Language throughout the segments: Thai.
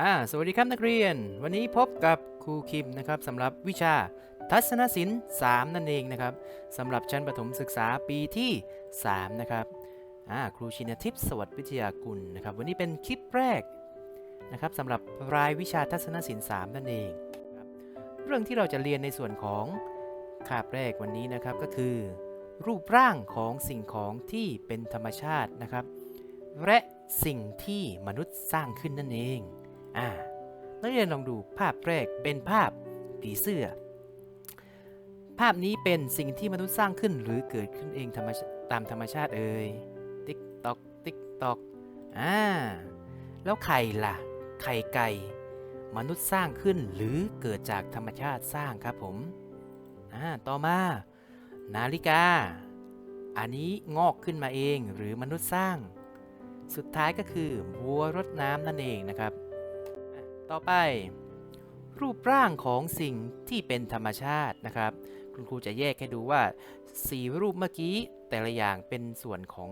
อ่าสวัสดีครับนักเรียน วันนี้พบกับครูคิมนะครับสำหรับวิชาทัศนศิลป์ 3 นั่นเองนะครับสำหรับชั้นประถมศึกษาปีที่ 3 นะครับอ่าครูชินทิพย์สวัสดิ์วิทยากุลนะครับวันนี้เป็นคลิปแรกนะครับสำหรับรายวิชาทัศนศิลป์ 3 นั่นเองเรื่องที่เราจะเรียนในส่วนของคาบแรกวันนี้นะครับก็คือ รูปร่างของสิ่งของที่เป็นธรรมชาตินะครับ และสิ่งที่มนุษย์สร้างขึ้นนั่นเอง อ่านักเรียนลองดูภาพแรกเป็นภาพผีเสื้อ ภาพนี้เป็นสิ่งที่มนุษย์สร้างขึ้นหรือเกิดขึ้นเองธรรมตามธรรมชาติเอ่ยติ๊กตอกติ๊กตอกอ่าแล้วไข่ล่ะ ไข่ไก่ มนุษย์สร้างขึ้นหรือเกิดจากธรรมชาติสร้างครับผมอ่าต่อมา นาฬิกา อันนี้งอกขึ้นมาเองหรือมนุษย์สร้าง สุดท้ายก็คือวัวรดน้ำนั่นเองนะครับ ต่อไป รูปร่างของสิ่งที่เป็นธรรมชาตินะครับ คุณครูจะแยกให้ดูว่าสีรูปเมื่อกี้แต่ละอย่างเป็นส่วนของ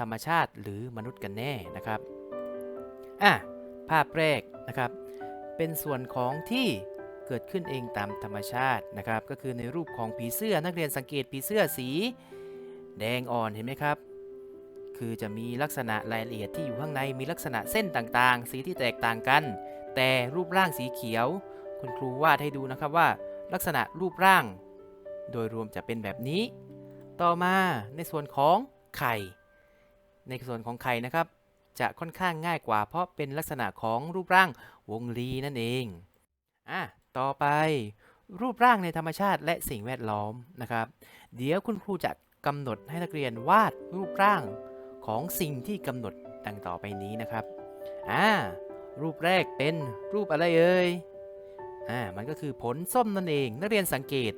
ธรรมชาติหรือมนุษย์กันแน่นะครับอะภาพแรกนะครับ เป็นส่วนของที่เกิดขึ้นเองตามธรรมชาตินะครับ ก็คือในรูปของผีเสื้อนักเรียนสังเกตผีเสื้อสี แดงอ่อนเห็นไหมครับ คือจะมีลักษณะรายละเอียดที่อยู่ข้างในมีลักษณะเส้นต่างๆ สีที่แตกต่างกัน แต่รูปร่างสีเขียว คุณครูวาดให้ดูนะครับว่า ลักษณะรูปร่าง โดยรวมจะเป็นแบบนี้ ต่อมาในส่วนของไข่ ในส่วนของไข่นะครับ จะค่อนข้างง่ายกว่า เพราะเป็นลักษณะของรูปร่างวงรีนั่นเองอะต่อไปรูปร่างในธรรมชาติและสิ่งแวดล้อมนะครับ เดี๋ยวคุณครูจะกำหนดให้นักเรียนวาดรูปร่างของสิ่งที่กำหนดดังต่อไปนี้นะครับ อ่า รูปแรกเป็นรูปอะไรเอ่ย อ่า มันก็คือผลส้มนั่นเอง นักเรียนสังเกต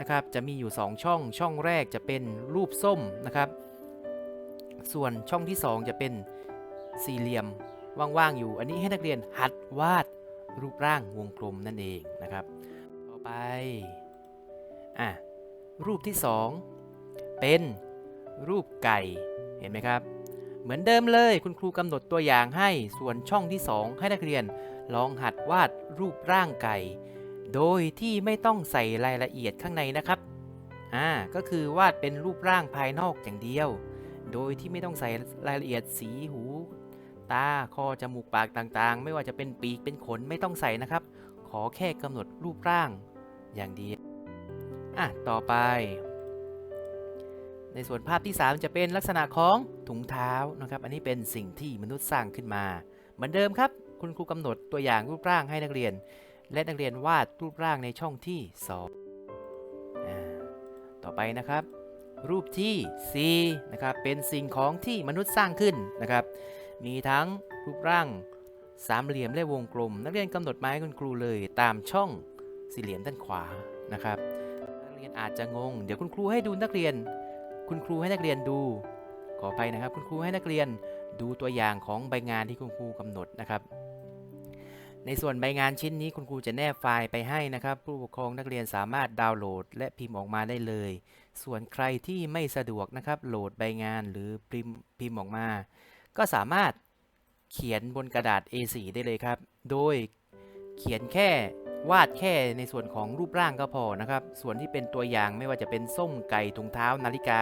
นะครับ จะมีอยู่ 2 ช่อง ช่องแรกจะเป็นรูปส้มนะครับ ส่วนช่องที่ 2 จะเป็นสี่เหลี่ยมว่างๆอยู่ อันนี้ให้นักเรียนหัดวาดรูปร่างวงกลมนั่นเองนะครับ ต่อไป อะ รูปที่ 2 เป็นรูปไก่ เห็นไหมครับ เหมือนเดิมเลยคุณครูกำหนดตัวอย่างให้ส่วนช่องที่ 2 ให้นักเรียนลองหัดวาดรูปร่างไก่ โดยที่ไม่ต้องใส่รายละเอียดข้างในนะครับอ่าก็คือวาดเป็นรูปร่างภายนอกอย่างเดียว โดยที่ไม่ต้องใส่รายละเอียดสีหู ตาคอจมูกปากต่างๆ ไม่ว่าจะเป็นปีกเป็นขนไม่ต้องใส่นะครับ ขอแค่กำหนดรูปร่างอย่างเดียวอะต่อไป ในส่วนภาพที่ 3 จะเป็นลักษณะของถุงเท้านะครับ อันนี้เป็นสิ่งที่มนุษย์สร้างขึ้นมา เหมือนเดิมครับ คุณครูกำหนดตัวอย่างรูปร่างให้นักเรียน และนักเรียนวาดรูปร่างในช่องที่2อ่าต่อไปนะครับ รูปที่4นะครับเป็นสิ่งของที่มนุษย์สร้างขึ้นนะครับ มีทั้งรูปร่างสามเหลี่ยมและวงกลม นักเรียนกำหนดมาให้คุณครูเลยตามช่องสี่เหลี่ยมด้านขวานะครับ นักเรียนอาจจะงง เดี๋ยวคุณครูให้ดูนักเรียน คุณครูให้นักเรียนดู ขอไปนะครับ คุณครูให้นักเรียนดูตัวอย่างของใบงานที่คุณครูกำหนดนะครับ ในส่วนใบงานชิ้นนี้คุณครูจะแนบไฟล์ไปให้นะครับ ผู้ปกครองนักเรียนสามารถดาวน์โหลด และพิมพ์ออกมาได้เลย ส่วนใครที่ไม่สะดวกนะครับ โหลดใบงานหรือพิมพ์พิมพ์ออกมา ก็สามารถเขียนบนกระดาษ A4 ได้เลยครับ โดยเขียนแค่ วาดแค่ในส่วนของรูปร่างก็พอนะครับ ส่วนที่เป็นตัวอย่างไม่ว่าจะเป็นส้มไก่ถุงเท้านาฬิกา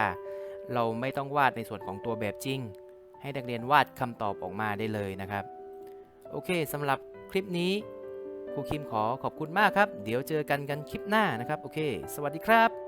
เราไม่ต้องวาดในส่วนของตัวแบบจริง ให้นักเรียนวาดคำตอบออกมาได้เลยนะครับ โอเคสำหรับคลิปนี้ครูคิมขอขอบคุณมากครับ เดี๋ยวเจอกันกันคลิปหน้านะครับ โอเค สวัสดีครับ